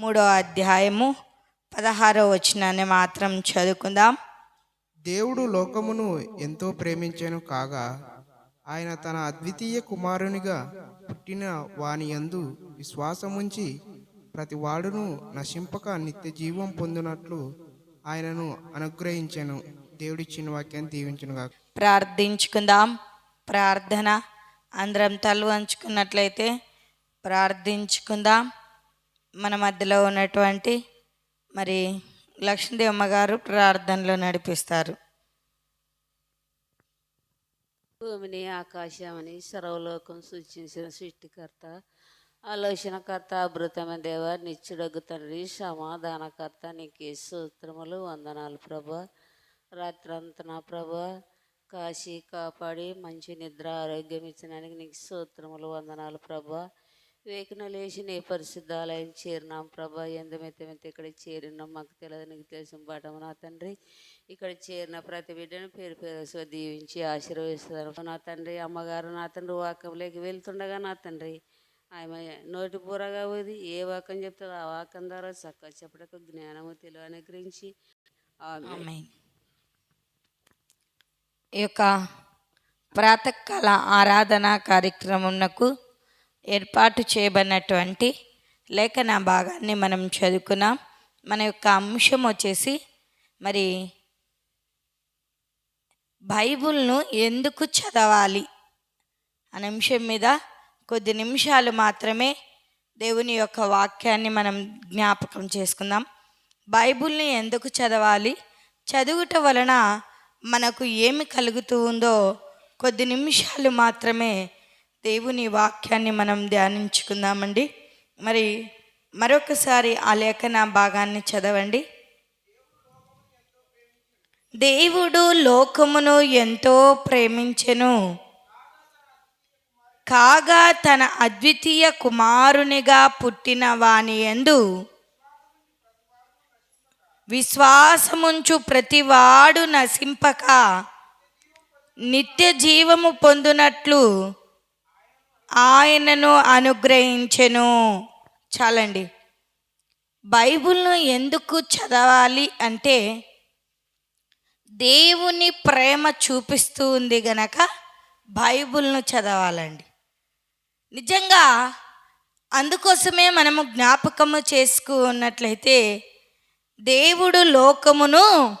మూడో అధ్యాయము పదహారో వచనాన్ని మాత్రం చదువుకుందాం. దేవుడు లోకమును ఎంతో ప్రేమించెను కాగా ఆయన తన అద్వితీయ కుమారునిగా పుట్టిన వాని యందు విశ్వాసముంచి ప్రతి వాడును నశింపక నిత్య జీవం పొందినట్లు ఆయనను అనుగ్రహించెను. దేవుడిచ్చిన వాక్యాన్ని దీవించునుగా ప్రార్థించుకుందాం. ప్రార్థన అందరం తల్లు వంచుకున్నట్లయితే ప్రార్థించుకుందాం. మన మధ్యలో ఉన్నటువంటి మరి లక్ష్మీదేవి అమ్మగారు ప్రార్థనలో నడిపిస్తారు. భూమిని ఆకాశమని సర్వలోకం సూచించిన సృష్టికర్త ఆలోచనకర్త అభృతమ దేవ నిత్యుడగు తండ్రి సమాధానకర్త నీకే సూత్రములు వందనాలు ప్రభ. రాత్రంతా నా కాశీ కాపాడి మంచి నిద్ర ఆరోగ్యం ఇచ్చినానికి నీకు సూత్రములు వందనాలు ప్రభా. వేకున లేచి నీ పరిశుద్ధాలయం చేరినాం ప్రభా. ఎంతమెత్తమెత్త ఇక్కడ చేరినాం? మాకు తెలియదు నీకు తెలిసిన పాఠం నా తండ్రి. ఇక్కడ చేరిన ప్రతి బిడ్డను పేరు పేరు దీవించి ఆశీర్వదిస్తారు నా తండ్రి అమ్మగారు నా తండ్రి వాకంలోకి వెళ్తుండగా నా తండ్రి ఆమె నోటి పూరగా ఉంది. ఏ వాకం చెప్తుందో ఆ వాకం ద్వారా చక్కగా చెప్పడకు జ్ఞానము తెలివి అనుగ్రహించి. ఆమె ఈ యొక్క ప్రాతకాల ఆరాధన కార్యక్రమంకు ఏర్పాటు చేయబడినటువంటి లేఖన భాగాన్ని మనం చదువుకున్నాం. మన యొక్క అంశం వచ్చేసి మరి బైబుల్ను ఎందుకు చదవాలి? అనే అంశం మీద కొద్ది నిమిషాలు మాత్రమే దేవుని యొక్క వాక్యాన్ని మనం జ్ఞాపకం చేసుకుందాం. బైబుల్ని ఎందుకు చదవాలి? చదువుట వలన మనకు ఏమి కలుగుతూ ఉందో కొద్ది నిమిషాలు మాత్రమే దేవుని వాక్యాన్ని మనం ధ్యానించుకుందామండి. మరి మరొకసారి ఆ లేఖన భాగాన్ని చదవండి. దేవుడు లోకమును ఎంతో ప్రేమించెను. కాగా తన అద్వితీయ కుమారునిగా పుట్టిన వాని యందు విశ్వాసముంచు ప్రతివాడు నశింపక నిత్య జీవము పొందునట్లు ఆయనను అనుగ్రహించెను. చాలండి. బైబిల్ను ఎందుకు చదవాలి అంటే దేవుని ప్రేమ చూపిస్తూ ఉంది గనక బైబిల్ను చదవాలండి. నిజంగా అందుకోసమే మనము జ్ఞాపకము చేసుకున్నట్లయితే దేవుడు లోకమును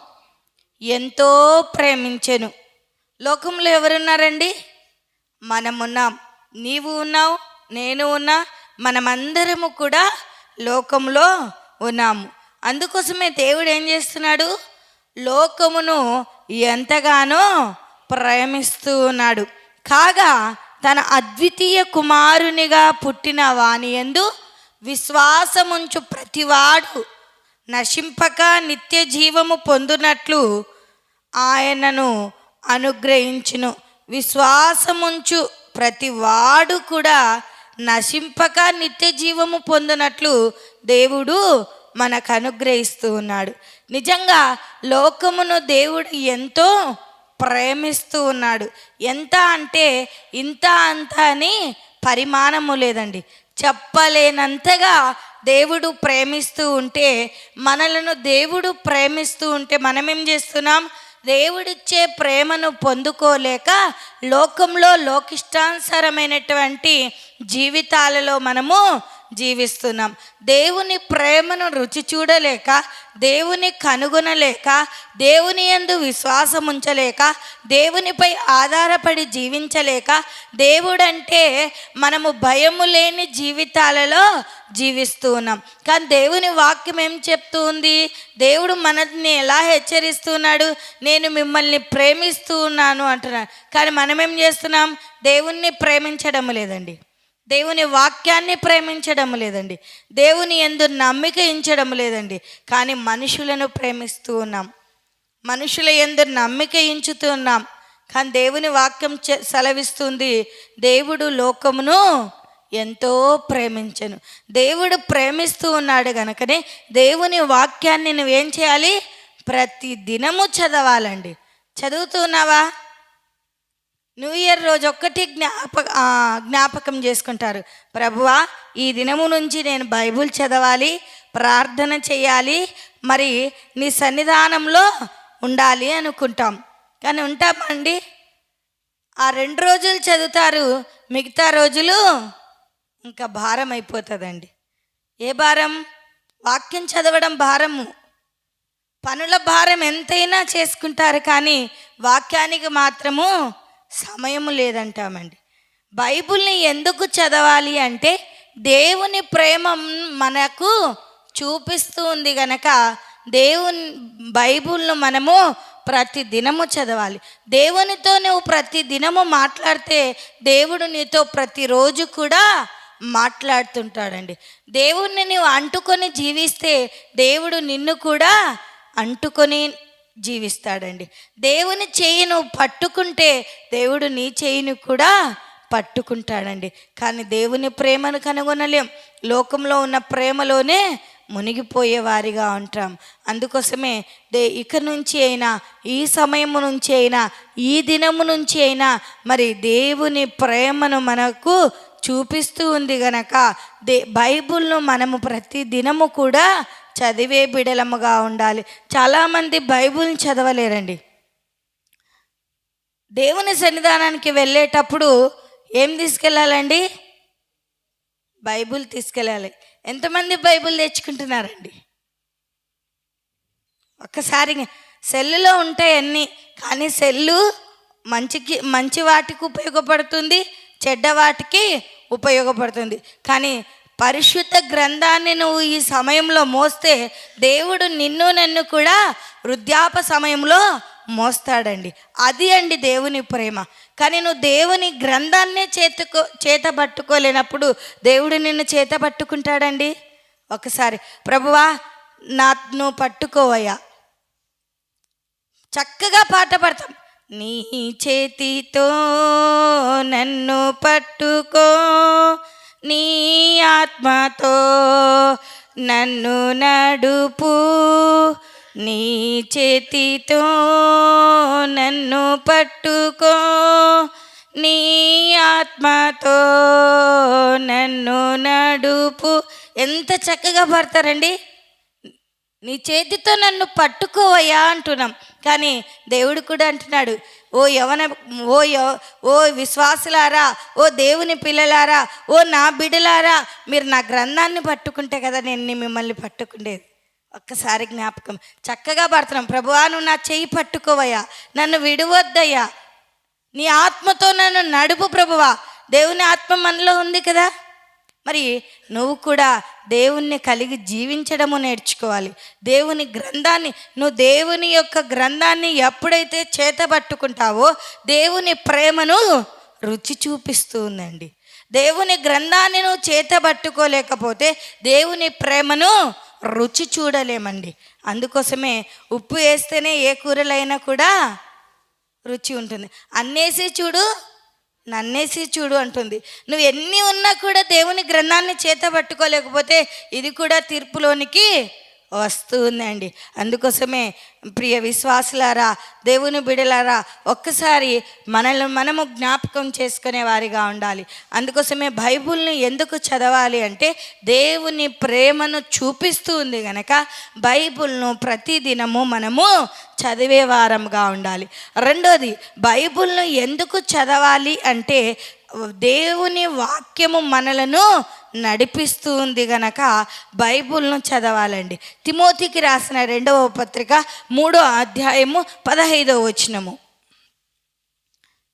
ఎంతో ప్రేమించెను. లోకంలో ఎవరున్నారండి? మనమున్నాం. నీవు ఉన్నావు నేను ఉన్నా మనమందరము కూడా లోకంలో ఉన్నాము. అందుకోసమే దేవుడు ఏం చేస్తున్నాడు? లోకమును ఎంతగానో ప్రేమిస్తూ ఉన్నాడు. కాగా తన అద్వితీయ కుమారునిగా పుట్టిన వాని ఎందు విశ్వాసముంచు ప్రతివాడు నశింపక నిత్య జీవము పొందునట్లు ఆయనను అనుగ్రహించును. విశ్వాసముంచు ప్రతి వాడు కూడా నశింపక నిత్య జీవము పొందినట్లు దేవుడు మనకు అనుగ్రహిస్తూ ఉన్నాడు. నిజంగా లోకమును దేవుడు ఎంతో ప్రేమిస్తూ ఉన్నాడు. ఎంత అంటే ఇంత అంత అని పరిమాణము లేదండి. చెప్పలేనంతగా దేవుడు ప్రేమిస్తూ ఉంటే మనలను దేవుడు ప్రేమిస్తూ ఉంటే మనం ఏం చేస్తున్నాం? దేవుడిచ్చే ప్రేమను పొందుకోలేక లోకంలో లోకిష్టానుసారమైనటువంటి జీవితాలలో మనము జీవిస్తున్నాం. దేవుని ప్రేమను రుచి చూడలేక దేవుని కనుగొనలేక దేవుని యందు విశ్వాసం ఉంచలేక దేవునిపై ఆధారపడి జీవించలేక దేవుడంటే మనము భయము లేని జీవితాలలో జీవిస్తూ ఉన్నాం కానీ దేవుని వాక్యం ఏం చెప్తూ ఉంది దేవుడు మనల్ని ఎలా హెచ్చరిస్తున్నాడు? నేను మిమ్మల్ని ప్రేమిస్తూ ఉన్నాను అంటున్నాను కానీ మనం ఏం చేస్తున్నాం? దేవుణ్ణి ప్రేమించడం లేదండి. దేవుని వాక్యాన్ని ప్రేమించడం లేదండి. దేవుని ఎందు నమ్మిక ఇంచడం లేదండి. కానీ మనుషులను ప్రేమిస్తూ ఉన్నాం. మనుషుల ఎందు నమ్మిక ఇంచుతూ ఉన్నాం. కానీ దేవుని వాక్యం సెలవిస్తుంది దేవుడు లోకమును ఎంతో ప్రేమించను. దేవుడు ప్రేమిస్తూ ఉన్నాడు కనుకనే దేవుని వాక్యాన్ని నువ్వేం చేయాలి? ప్రతి దినము చదవాలండి చదువుతున్నావా న్యూ ఇయర్ రోజు ఒక్కటి జ్ఞాపక జ్ఞాపకం చేసుకుంటారు. ప్రభువా ఈ దినము నుంచి నేను బైబుల్ చదవాలి ప్రార్థన చేయాలి మరి నీ సన్నిధానంలో ఉండాలి అనుకుంటాం. కానీ ఉంటామండి ఆ రెండు రోజులు చదువుతారు మిగతా రోజులు ఇంకా భారం అయిపోతుందండి. ఏ భారం? వాక్యం చదవడం భారము. పనుల భారం ఎంతైనా చేసుకుంటారు కానీ వాక్యానికి మాత్రము సమయము లేదంటామండి. బైబిల్ని ఎందుకు చదవాలి అంటే దేవుని ప్రేమ మనకు చూపిస్తూ ఉంది గనక దేవుని బైబిల్ను మనము ప్రతి దినము చదవాలి. దేవునితో నువ్వు ప్రతి దినము మాట్లాడితే దేవుడు నీతో ప్రతిరోజు కూడా మాట్లాడుతుంటాడండి. దేవుణ్ణి నువ్వు అంటుకొని జీవిస్తే దేవుడు నిన్ను కూడా అంటుకొని జీవిస్తాడండి. దేవుని చేయిను పట్టుకుంటే దేవుడు నీ చేయిని కూడా పట్టుకుంటాడండి. కానీ దేవుని ప్రేమను కనుగొనలేం. లోకంలో ఉన్న ప్రేమలోనే మునిగిపోయే వారిగా ఉంటాం. అందుకోసమే దే ఇక నుంచి అయినా ఈ సమయము నుంచి అయినా ఈ దినము నుంచి అయినా మరి దేవుని ప్రేమను మనకు చూపిస్తూ ఉంది గనక దే బైబిల్ను మనము ప్రతి దినము కూడా చదివే బిడలముగా ఉండాలి. చాలామంది బైబిల్ని చదవలేరండి. దేవుని సన్నిధానానికి వెళ్ళేటప్పుడు ఏం తీసుకెళ్ళాలండి? బైబిల్ తీసుకెళ్ళాలి. ఎంతమంది బైబిల్ తెచ్చుకుంటున్నారండి ఒక్కసారి సెల్లులో ఉంటాయి అన్నీ కానీ సెల్లు మంచికి మంచి వాటికి ఉపయోగపడుతుంది చెడ్డ వాటికి ఉపయోగపడుతుంది. కానీ పరిశుద్ధ గ్రంథాన్ని నువ్వు ఈ సమయంలో మోస్తే దేవుడు నిన్ను నన్ను కూడా వృద్ధాప సమయంలో మోస్తాడండి. అది అండి దేవుని ప్రేమ. కానీ నువ్వు దేవుని గ్రంథాన్నే చేతుకో చేత పట్టుకోలేనప్పుడు దేవుడు నిన్ను చేత పట్టుకుంటాడండి ఒకసారి ప్రభువా నా నువ్వు పట్టుకోవయ్యా. చక్కగా పాట పాడతాం. నీ చేతితో నన్ను పట్టుకో నీ ఆత్మతో నన్ను నడుపు నీ చేతితో నన్ను పట్టుకో. నీ ఆత్మతో నన్ను నడుపు. ఎంత చక్కగా పడతారండి. నీ చేతితో నన్ను పట్టుకోవయ్యా అంటున్నాం. కానీ దేవుడు కూడా అంటున్నాడు ఓ యవన ఓ యవ ఓ విశ్వాసులారా ఓ దేవుని పిల్లలారా ఓ నా బిడలారా మీరు నా గ్రంథాన్ని పట్టుకుంటే కదా నేను మిమ్మల్ని పట్టుకుండేది. ఒక్కసారి జ్ఞాపకం. చక్కగా పడుతున్నాం ప్రభువా నువ్వు నా చెయ్యి పట్టుకోవయ్యా నన్ను విడవద్దయ్యా. నీ ఆత్మతో నన్ను నడుపు ప్రభువా. దేవుని ఆత్మ మనలో ఉంది కదా? మరి నువ్వు కూడా దేవుణ్ణి కలిగి జీవించడము నేర్చుకోవాలి. దేవుని గ్రంథాన్ని నువ్వు దేవుని యొక్క గ్రంథాన్ని ఎప్పుడైతే చేతబట్టుకుంటావో దేవుని ప్రేమను రుచి చూపిస్తూ ఉందండి. దేవుని గ్రంథాన్ని నువ్వు చేతబట్టుకోలేకపోతే దేవుని ప్రేమను రుచి చూడలేమండి. అందుకోసమే ఉప్పు వేస్తేనే ఏ కూరలైనా కూడా రుచి ఉంటుంది. అన్నేసి చూడు నన్నేసి చూడు అంటుంది. నువ్వు ఎన్ని ఉన్నా కూడా దేవుని గ్రంథాన్ని చేత పట్టుకోలేకపోతే ఇది కూడా తీర్పులోనికి వస్తూ ఉందండి అందుకోసమే ప్రియ విశ్వాసులారా దేవుని బిడలారా ఒక్కసారి మనల్ని మనము జ్ఞాపకం చేసుకునే వారిగా ఉండాలి. అందుకోసమే బైబుల్ని ఎందుకు చదవాలి అంటే దేవుని ప్రేమను చూపిస్తూ ఉంది కనుక బైబుల్ను ప్రతిదినము మనము చదివే వారంగా ఉండాలి. రెండోది బైబుల్ను ఎందుకు చదవాలి అంటే దేవుని వాక్యము మనలను నడిపిస్తూ ఉంది గనక బైబుల్ను చదవాలండి. తిమోతికి రాసిన రెండవ పత్రిక మూడో అధ్యాయము పదహైదవ వచనము.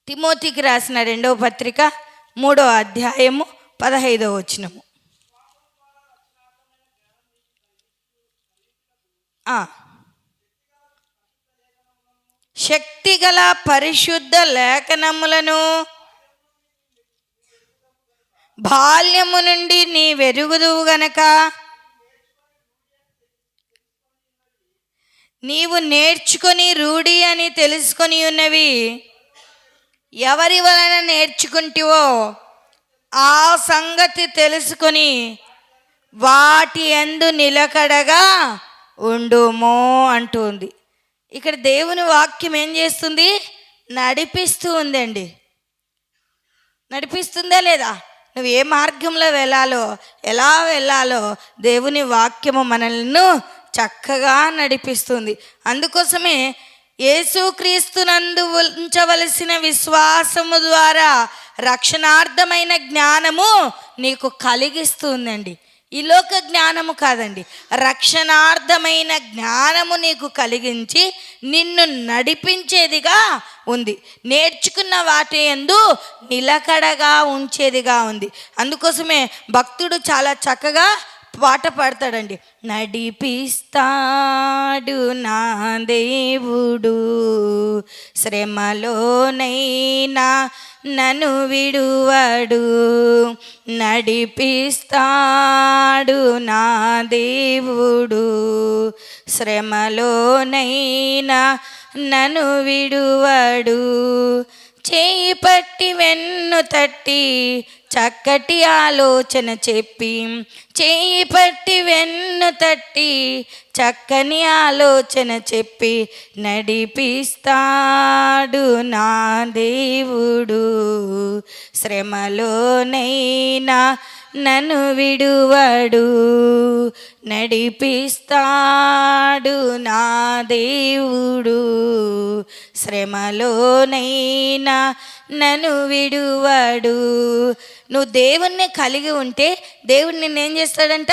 తిమోతికి రాసిన రెండవ పత్రిక మూడో అధ్యాయము పదహైదవ వచనము. శక్తిగల పరిశుద్ధ లేఖనములను బాల్యము నుండి నీ వెరుగుదువు గనక నీవు నేర్చుకొని రూఢి అని తెలుసుకొని ఉన్నవి ఎవరి వలన నేర్చుకుంటివో ఆ సంగతి తెలుసుకొని వాటి ఎందు నిలకడగా ఉండుమో అంటుంది. ఇక్కడ దేవుని వాక్యం ఏం చేస్తుంది? నడిపిస్తూ ఉందండి. నడిపిస్తుందా లేదా? నువ్వు ఏ మార్గంలో వెళ్ళాలో ఎలా వెళ్ళాలో దేవుని వాక్యము మనల్ని చక్కగా నడిపిస్తుంది. అందుకోసమే యేసుక్రీస్తునందు ఉంచవలసిన విశ్వాసము ద్వారా రక్షణార్థమైన జ్ఞానము నీకు కలిగిస్తుందండి. ఈ లోక జ్ఞానము కాదండి. రక్షణార్థమైన జ్ఞానము నీకు కలిగించి నిన్ను నడిపించేదిగా ఉంది. నేర్చుకున్న వాటి ఎందు నిలకడగా ఉంచేదిగా ఉంది. అందుకోసమే భక్తుడు చాలా చక్కగా పాట పాడతాడండి. నడిపిస్తాడు నా దేవుడు శ్రమలోనైనా నన్ను విడువడు. నడిపిస్తాడు నా దేవుడు శ్రమలోనైనా నన్ను విడువడు. చేయి పట్టి వెన్ను తట్టి చక్కటి ఆలోచన చెప్పి చేయి పట్టి వెన్ను తట్టి చక్కని ఆలోచన చెప్పి నడిపిస్తాడు నా దేవుడు. శ్రమలోనైనా నన్ను విడువడు నడిపిస్తాడు నా దేవుడు. శ్రమలోనైనా నన్ను విడువడు. నువ్వు దేవుణ్ణి కలిగి ఉంటే దేవుడు నిన్నేం చేస్తాడంట?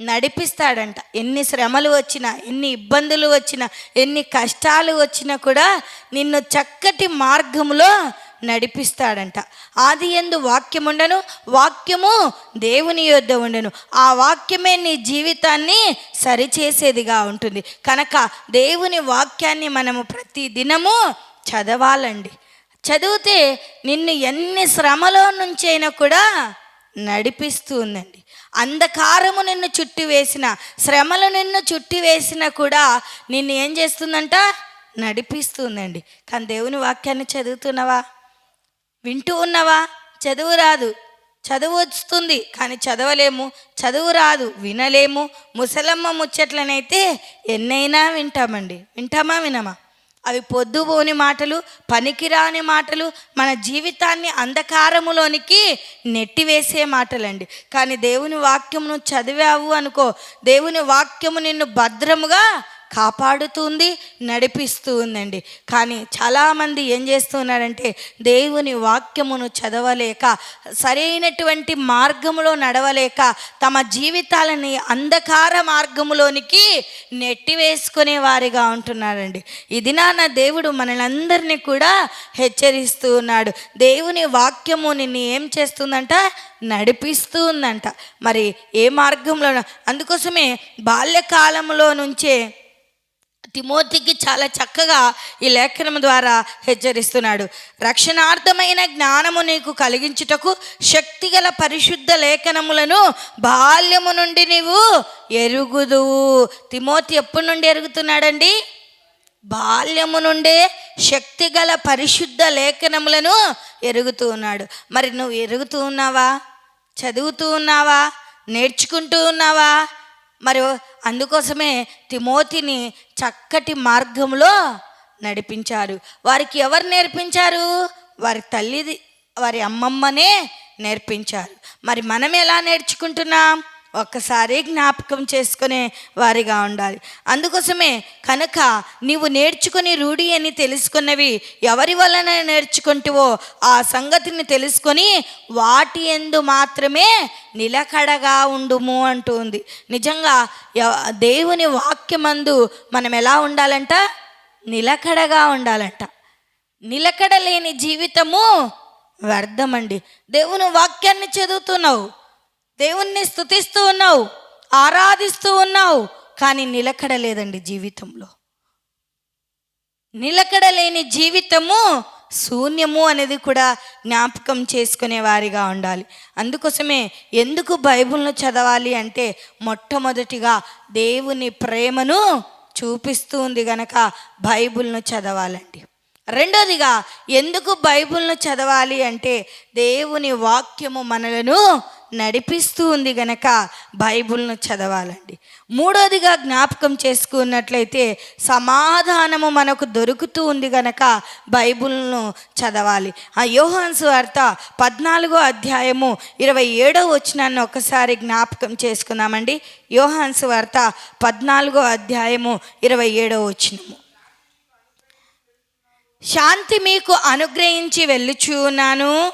నడిపిస్తాడంట. ఎన్ని శ్రమలు వచ్చినా ఎన్ని ఇబ్బందులు వచ్చినా ఎన్ని కష్టాలు వచ్చినా కూడా నిన్ను చక్కటి మార్గంలో నడిపిస్తాడంట. ఆది ఎందు వాక్యం ఉండను వాక్యము దేవుని యొద్ద ఉండను. ఆ వాక్యమే నీ జీవితాన్ని సరిచేసేదిగా ఉంటుంది. కనుక దేవుని వాక్యాన్ని మనము ప్రతి దినము చదవాలండి. చదివితే నిన్ను ఎన్ని శ్రమలో నుంచైనా కూడా నడిపిస్తూ ఉందండి. అంధకారము నిన్ను చుట్టి వేసిన శ్రమలు నిన్ను చుట్టి వేసినా కూడా నిన్ను ఏం చేస్తుందంట? నడిపిస్తుందండి కానీ దేవుని వాక్యాన్ని చదువుతున్నావా? వింటూ ఉన్నవా? చదువు రాదు. చదువు వస్తుంది కానీ చదవలేము. చదువు రాదు వినలేము. ముసలమ్మ ముచ్చట్లనైతే ఎన్నైనా వింటామండి. వింటామా వినమా? అవి పొద్దుబోని మాటలు పనికిరాని మాటలు మన జీవితాన్ని అంధకారములోనికి నెట్టివేసే మాటలండి. కానీ దేవుని వాక్యమును చదివావు అనుకో దేవుని వాక్యము నిన్ను భద్రముగా కాపాడుతుంది నడిపిస్తూ ఉందండి కానీ చాలామంది ఏం చేస్తున్నారంటే దేవుని వాక్యమును చదవలేక సరైనటువంటి మార్గములో నడవలేక తమ జీవితాలని అంధకార మార్గములోనికి నెట్టివేసుకునే వారిగా ఉంటున్నారండి. ఇది నా దేవుడు మనలందరినీ కూడా హెచ్చరిస్తూ ఉన్నాడు. దేవుని వాక్యము నిన్ను ఏం చేస్తుందంట? నడిపిస్తూ ఉందంట మరి ఏ మార్గంలో అందుకోసమే బాల్యకాలంలో నుంచే తిమోతికి చాలా చక్కగా ఈ లేఖనం ద్వారా హెచ్చరిస్తున్నాడు. రక్షణార్థమైన జ్ఞానము నీకు కలిగించుటకు శక్తిగల పరిశుద్ధ లేఖనములను బాల్యము నుండి నీవు ఎరుగుదువు. తిమోతి ఎప్పటి నుండి ఎరుగుతున్నాడండి? బాల్యము నుండే శక్తిగల పరిశుద్ధ లేఖనములను ఎరుగుతూ ఉన్నాడు. మరి నువ్వు ఎరుగుతూ ఉన్నావా? చదువుతూ ఉన్నావా? నేర్చుకుంటూ ఉన్నావా? మరి అందుకోసమే తిమోతిని చక్కటి మార్గంలో నడిపించారు. వారికి ఎవరు నేర్పించారు? వారి తల్లిది వారి అమ్మమ్మనే నేర్పించారు. మరి మనం ఎలా నేర్చుకుంటున్నాం? ఒక్కసారి జ్ఞాపకం చేసుకునే వారిగా ఉండాలి. అందుకోసమే కనుక నీవు నేర్చుకుని రూఢి అని తెలుసుకున్నవి ఎవరి వలన నేర్చుకుంటువో ఆ సంగతిని తెలుసుకొని వాటి ఎందు మాత్రమే నిలకడగా ఉండుము అంటుంది నిజంగా దేవుని వాక్యమందు మనం ఎలా ఉండాలంట? నిలకడగా ఉండాలంట. నిలకడ లేని జీవితము వ్యర్థమండి. దేవుని వాక్యాన్ని చదువుతున్నావు. దేవుణ్ణి స్థుతిస్తూ ఉన్నావు ఆరాధిస్తూ ఉన్నావు కానీ నిలకడ లేదండి జీవితంలో. నిలకడ లేని జీవితము శూన్యము అనేది కూడా జ్ఞాపకం చేసుకునే వారిగా ఉండాలి. అందుకోసమే ఎందుకు బైబిల్ను చదవాలి అంటే మొట్టమొదటిగా దేవుని ప్రేమను చూపిస్తూ ఉంది గనక బైబిల్ను చదవాలండి. రెండోదిగా ఎందుకు బైబిల్ను చదవాలి అంటే దేవుని వాక్యము మనలను నడిపిస్తూ ఉంది గనక బైబుల్ను చదవాలండి. మూడోదిగా జ్ఞాపకం చేసుకున్నట్లయితే సమాధానము మనకు దొరుకుతూ ఉంది గనక బైబుల్ను చదవాలి. ఆ యోహాన్స్ వార్త పద్నాలుగో అధ్యాయము ఇరవై ఏడో వచ్చినాన్ని ఒకసారి జ్ఞాపకం చేసుకుందామండి. యోహాన్స్ వార్త పద్నాలుగో అధ్యాయము ఇరవై ఏడో వచ్చినము శాంతి మీకు అనుగ్రహించి వెళ్ళుచున్నాను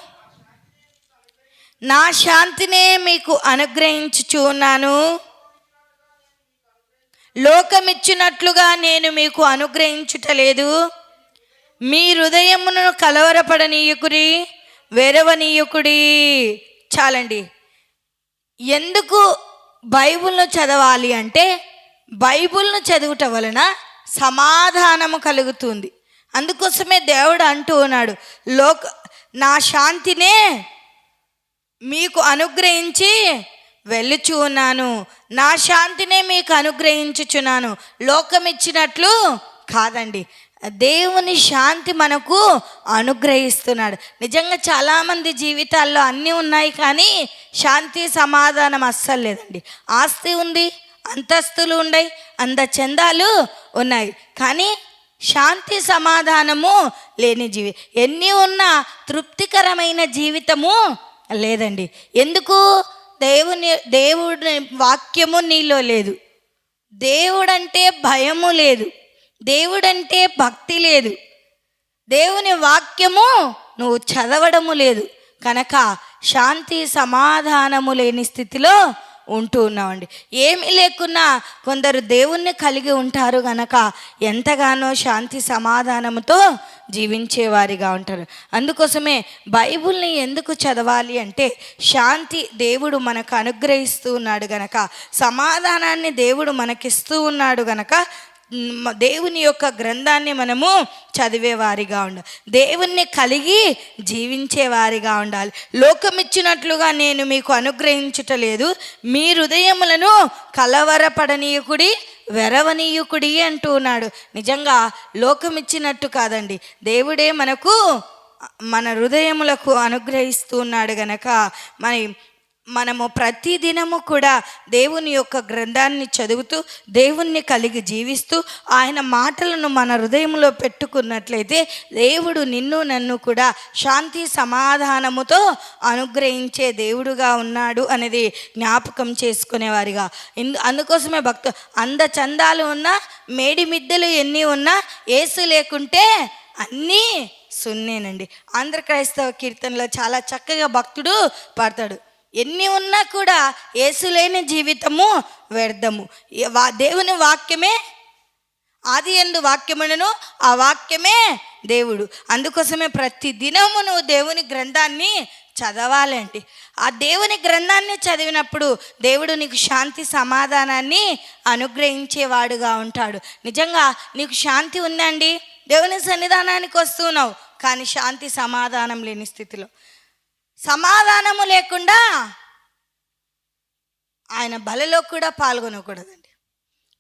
నా శాంతినే మీకు అనుగ్రహించుచున్నాను లోకమిచ్చినట్లుగా నేను మీకు అనుగ్రహించుటలేదు. మీ హృదయమును కలవరపడనీయకుడి వెరవనీయకుడి. చాలండి. ఎందుకు బైబుల్ను చదవాలి అంటే బైబుల్ను చదువుట వలన సమాధానము కలుగుతుంది. అందుకోసమే దేవుడు అంటూ ఉన్నాడు లోక నా శాంతినే మీకు అనుగ్రహించి వెళ్ళుచు ఉన్నాను. నా శాంతినే మీకు అనుగ్రహించుచున్నాను. లోకం ఇచ్చినట్లు కాదండి. దేవుని శాంతి మనకు అనుగ్రహిస్తున్నాడు. నిజంగా చాలామంది జీవితాల్లో అన్నీ ఉన్నాయి కానీ శాంతి సమాధానం అస్సలు లేదండి. ఆస్తి ఉంది అంతస్తులు ఉన్నాయి అంద చందాలు ఉన్నాయి. కానీ శాంతి సమాధానము లేని జీవి ఎన్ని ఉన్నా తృప్తికరమైన జీవితము లేదండి. ఎందుకు? దేవుని దేవుడి వాక్యము నీలో లేదు. దేవుడంటే భయము లేదు. దేవుడంటే భక్తి లేదు. దేవుని వాక్యము నువ్వు చదవడము లేదు. కనుక శాంతి సమాధానము లేని స్థితిలో ఉంటూ ఉన్నామండి ఏమీ లేకున్నా కొందరు దేవుణ్ణి కలిగి ఉంటారు గనక ఎంతగానో శాంతి సమాధానముతో జీవించేవారిగా ఉంటారు. అందుకోసమే బైబిల్ని ఎందుకు చదవాలి అంటే శాంతి దేవుడు మనకు అనుగ్రహిస్తూ ఉన్నాడు గనక సమాధానాన్ని దేవుడు మనకిస్తూ ఉన్నాడు గనక దేవుని యొక్క గ్రంథాన్ని మనము చదివేవారిగా ఉండాలి దేవుణ్ణి కలిగి జీవించేవారిగా ఉండాలి. లోకమిచ్చినట్లుగా నేను మీకు అనుగ్రహించుటలేదు మీ హృదయములను కలవరపడనీయకుడి వెరవనీయుకుడి అంటూ ఉన్నాడు. నిజంగా లోకమిచ్చినట్టు కాదండి. దేవుడే మనకు మన హృదయములకు అనుగ్రహిస్తూ ఉన్నాడు గనక మరి మనము ప్రతి దినము కూడా దేవుని యొక్క గ్రంథాన్ని చదువుతూ దేవుణ్ణి కలిగి జీవిస్తూ ఆయన మాటలను మన హృదయంలో పెట్టుకున్నట్లయితే దేవుడు నిన్ను నన్ను కూడా శాంతి సమాధానముతో అనుగ్రహించే దేవుడుగా ఉన్నాడు అనేది జ్ఞాపకం చేసుకునేవారిగా. ఇందు అందుకోసమే భక్తు అంద చందాలు ఉన్నా మేడి మిద్దెలు ఎన్ని ఉన్నా ఏసు లేకుంటే అన్నీ సున్నేనండి. ఆంధ్ర క్రైస్తవ కీర్తనలో చాలా చక్కగా భక్తుడు పాడతాడు. ఎన్ని ఉన్నా కూడా ఏసులేని జీవితము వ్యర్థము. వా దేవుని వాక్యమే ఆది ఎందు వాక్యములను ఆ వాక్యమే దేవుడు. అందుకోసమే ప్రతి దినము నువ్వు దేవుని గ్రంథాన్ని చదవాలండి ఆ దేవుని గ్రంథాన్ని చదివినప్పుడు దేవుడు నీకు శాంతి సమాధానాన్ని అనుగ్రహించేవాడుగా ఉంటాడు. నిజంగా నీకు శాంతి ఉందండి? దేవుని సన్నిధానానికి వస్తున్నావు కానీ శాంతి సమాధానం లేని స్థితిలో. సమాధానము లేకుండా ఆయన బలలో కూడా పాల్గొనకూడదండి.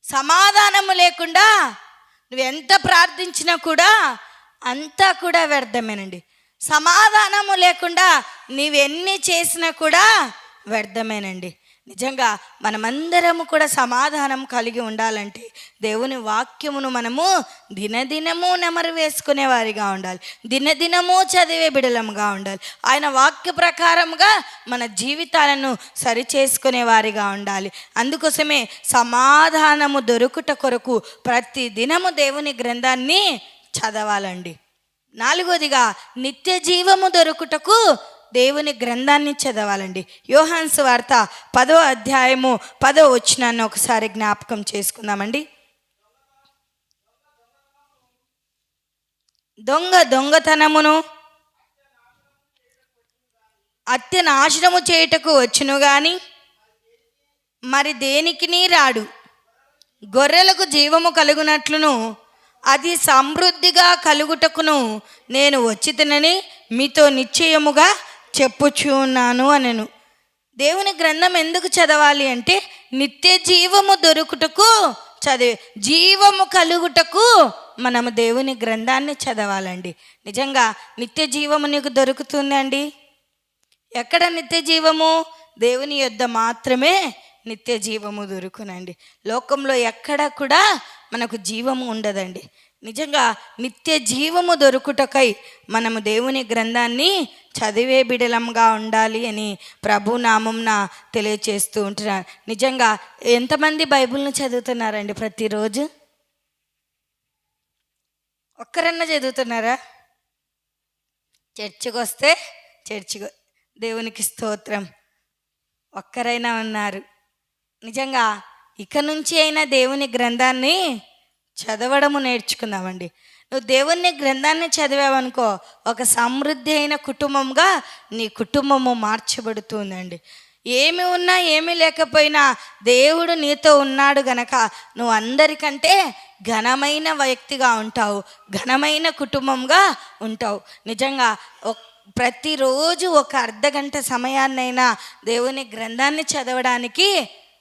సమాధానము లేకుండా నువ్వు ఎంత ప్రార్థించినా కూడా అంతా కూడా వ్యర్థమేనండి. సమాధానము లేకుండా నీవెన్ని చేసినా కూడా వ్యర్థమేనండి. నిజంగా మనమందరము కూడా సమాధానం కలిగి ఉండాలంటే దేవుని వాక్యమును మనము దినదినము నెమరు వేసుకునే వారిగా ఉండాలి. దినదినము చదివే బిడలముగా ఉండాలి. ఆయన వాక్య ప్రకారముగా మన జీవితాలను సరిచేసుకునే వారిగా ఉండాలి. అందుకోసమే సమాధానము దొరుకుట కొరకు ప్రతి దినము దేవుని గ్రంథాన్ని చదవాలండి. నాలుగోదిగా నిత్య జీవము దొరుకుటకు దేవుని గ్రంథాన్ని చదవాలండి. యోహాన్స్ వార్త పదో అధ్యాయము పదో వచ్చినాన్ని ఒకసారి జ్ఞాపకం చేసుకుందామండి. దొంగ దొంగతనమును అత్య నాశనము చేయుటకు వచ్చును గాని మరి దేనికిని రాడు? గొర్రెలకు జీవము కలుగునట్లును అది సమృద్ధిగా కలుగుటకును నేను వచ్చి తినని మీతో నిశ్చయముగా చెప్పుచున్నాను అనెను. దేవుని గ్రంథం ఎందుకు చదవాలి అంటే నిత్య జీవము దొరుకుటకు చదివే జీవము కలుగుటకు మనము దేవుని గ్రంథాన్ని చదవాలండి. నిజంగా నిత్య జీవము నీకు దొరుకుతుందండి? ఎక్కడ నిత్య జీవము? దేవుని యొద్ద మాత్రమే నిత్య జీవము దొరుకునండి. లోకంలో ఎక్కడ కూడా మనకు జీవము ఉండదండి. నిజంగా నిత్య జీవము దొరుకుటకై మనము దేవుని గ్రంథాన్ని చదివే బిడలంగా ఉండాలి అని ప్రభు నామంన తెలియచేస్తూ ఉంటున్నారు. నిజంగా ఎంతమంది బైబిల్ని చదువుతున్నారండి ప్రతిరోజు? ఒక్కరన్నా చదువుతున్నారా? చర్చికి వస్తే చర్చికి దేవునికి స్తోత్రం. ఒక్కరైనా ఉన్నారు. నిజంగా ఇక నుంచి అయినా దేవుని గ్రంథాన్ని చదవడము నేర్చుకుందామండి నువ్వు దేవుని గ్రంథాన్ని చదివావనుకో ఒక సమృద్ధి అయిన కుటుంబంగా నీ కుటుంబము మార్చబడుతుందండి. ఏమి ఉన్నా ఏమీ లేకపోయినా దేవుడు నీతో ఉన్నాడు గనక నువ్వు అందరికంటే ఘనమైన వ్యక్తిగా ఉంటావు ఘనమైన కుటుంబంగా ఉంటావు. నిజంగా ప్రతిరోజు ఒక అర్ధ గంట సమయాన్నైనా దేవుని గ్రంథాన్ని చదవడానికి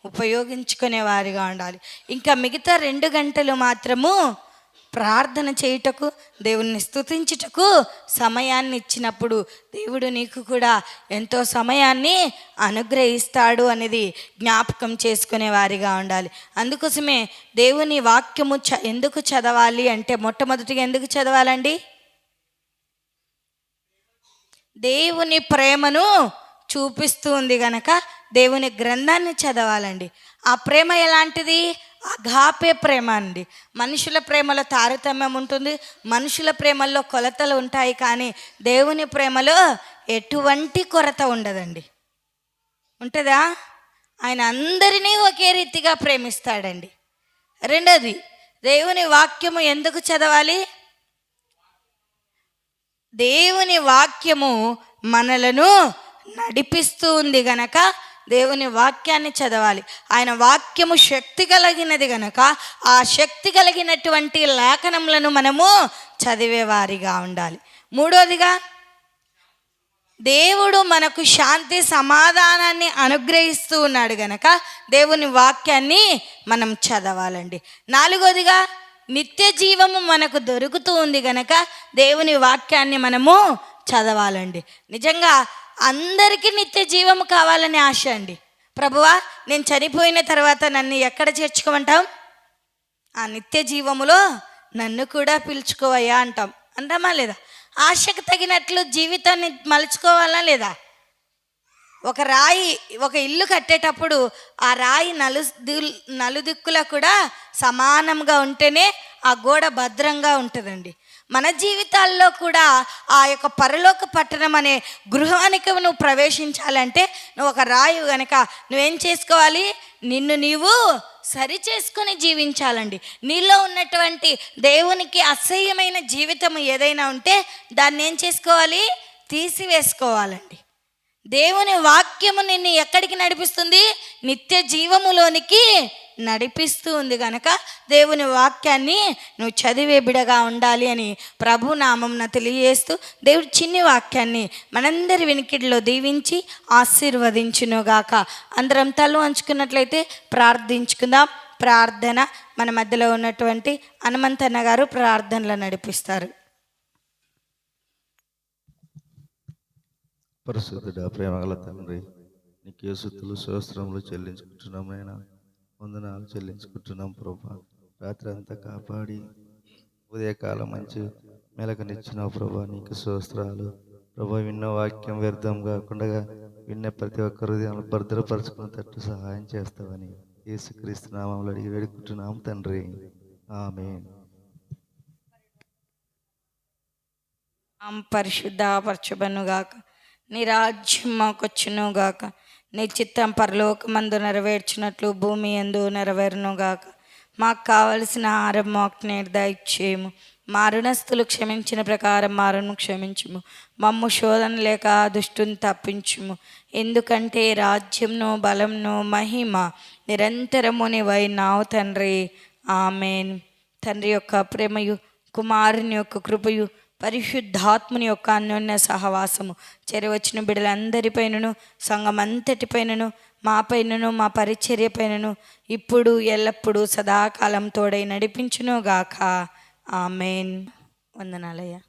ఉపయోగించుకునే వారిగా ఉండాలి. ఇంకా మిగతా రెండు గంటలు మాత్రము ప్రార్థన చేయుటకు దేవుణ్ణి స్తుతించుటకు సమయాన్ని ఇచ్చినప్పుడు దేవుడు నీకు కూడా ఎంతో సమయాన్ని అనుగ్రహిస్తాడు అనేది జ్ఞాపకం చేసుకునే వారిగా ఉండాలి. అందుకోసమే దేవుని వాక్యము చ ఎందుకు చదవాలి అంటే మొట్టమొదటిగా ఎందుకు చదవాలండి? దేవుని ప్రేమను చూపిస్తుంది కనుక గనక దేవుని గ్రంథాన్ని చదవాలండి. ఆ ప్రేమ ఎలాంటిది? అఘాపే ప్రేమ అండి. మనుషుల ప్రేమలో తారతమ్యం ఉంటుంది. మనుషుల ప్రేమల్లో కొలతలు ఉంటాయి కానీ దేవుని ప్రేమలో ఎటువంటి కొరత ఉండదండి. ఉంటుందా? ఆయన అందరినీ ఒకే రీతిగా ప్రేమిస్తాడండి. రెండోది దేవుని వాక్యము ఎందుకు చదవాలి? దేవుని వాక్యము మనలను నడిపిస్తూ ఉంది గనక దేవుని వాక్యాన్ని చదవాలి. ఆయన వాక్యము శక్తి కలిగినది గనక ఆ శక్తి కలిగినటువంటి లేఖనములను మనము చదివేవారిగా ఉండాలి. మూడోదిగా దేవుడు మనకు శాంతి సమాధానాన్ని అనుగ్రహిస్తూ ఉన్నాడు గనక దేవుని వాక్యాన్ని మనం చదవాలండి. నాలుగోదిగా నిత్య జీవము మనకు దొరుకుతూ ఉంది గనక దేవుని వాక్యాన్ని మనము చదవాలండి. నిజంగా అందరికీ నిత్య జీవము కావాలని ఆశ అండి. ప్రభువా నేను చనిపోయిన తర్వాత నన్ను ఎక్కడ చేర్చుకోమంటాం ఆ నిత్య జీవములో నన్ను కూడా పిలుచుకోవయ్యా అంటాం. అంటామా లేదా? ఆశకు తగినట్లు జీవితాన్ని మలుచుకోవాలా లేదా? ఒక రాయి ఒక ఇల్లు కట్టేటప్పుడు ఆ రాయి నలు దిల్- నలుదిక్కులా కూడా సమానంగా ఉంటేనే ఆ గోడ భద్రంగా ఉంటుందండి. మన జీవితాల్లో కూడా ఆ యొక్క పరలోక పట్టణం అనే గృహానికి నువ్వు ప్రవేశించాలంటే నువ్వు ఒక రాయి గనక నువ్వేం చేసుకోవాలి? నిన్ను నీవు సరి చేసుకొని జీవించాలండి. నీలో ఉన్నటువంటి దేవునికి అసహ్యమైన జీవితం ఏదైనా ఉంటే దాన్ని ఏం చేసుకోవాలి? తీసివేసుకోవాలండి. దేవుని వాక్యము నిన్ను ఎక్కడికి నడిపిస్తుంది? నిత్య జీవములోనికి నడిపిస్తూ ఉంది కనుక దేవుని వాక్యాన్ని నువ్వు చదివే బిడగా ఉండాలి అని ప్రభు నామంన తెలియజేస్తూ దేవుడు చిన్ని వాక్యాన్ని మనందరి వినికిడిలో దీవించి ఆశీర్వదించునుగాక. అందరం తల అంచుకున్నట్లయితే ప్రార్థించుకుందాం. ప్రార్థన మన మధ్యలో ఉన్నటువంటి హనుమంతన్న గారు ప్రార్థనలు నడిపిస్తారు. పరిశుద్ధుడా ప్రేమగల తండ్రి నీకు సుత్తులు సహస్రములు చెల్లించుకుంటున్నాం నేను వందనాలు చెల్లించుకుంటున్నాం ప్రభా. రాత్రి అంతా కాపాడి ఉదయకాలం మంచి మెలకనిచ్చినావు ప్రభా నీకు సహస్రాలు ప్రభా విన్న వాక్యం వ్యర్థం కాకుండా విన్న ప్రతి ఒక్కరు హృదయంలో భద్రపరచుకునేటట్టు సహాయం చేస్తావని యేసుక్రీస్తు నామంలో అడిగి వేడుకుంటున్నాం తండ్రి. ఆమేన్. ఆం పరిశుద్ధపరచబనుగాక నీ రాజ్యం మాకొచ్చునుగాక నీ చిత్తం పరలోకమందు నెరవేర్చినట్లు భూమి ఎందు నెరవేరునుగాక. మాకు కావలసిన ఆహారం మాకు నేడు మా రుణస్థులు క్షమించిన ప్రకారం మారును క్షమించుము. మమ్ము శోధన లేక దుష్టుని తప్పించుము. ఎందుకంటే రాజ్యంను బలంను మహిమ నిరంతరముని వై నావు తండ్రి. ఆమెన్. తండ్రి యొక్క ప్రేమయు కుమారుని యొక్క కృపయు పరిశుద్ధాత్ముని యొక్క అన్యోన్య సహవాసము. చెరవచ్చిన బిడ్డలందరిపైనను సంఘం అంతటిపైనను మాపైనను మా పరిచర్య పైనను ఇప్పుడు ఎల్లప్పుడూ సదాకాలం తోడై నడిపించును గాక ఆమెన్. వందనాలయ్యా.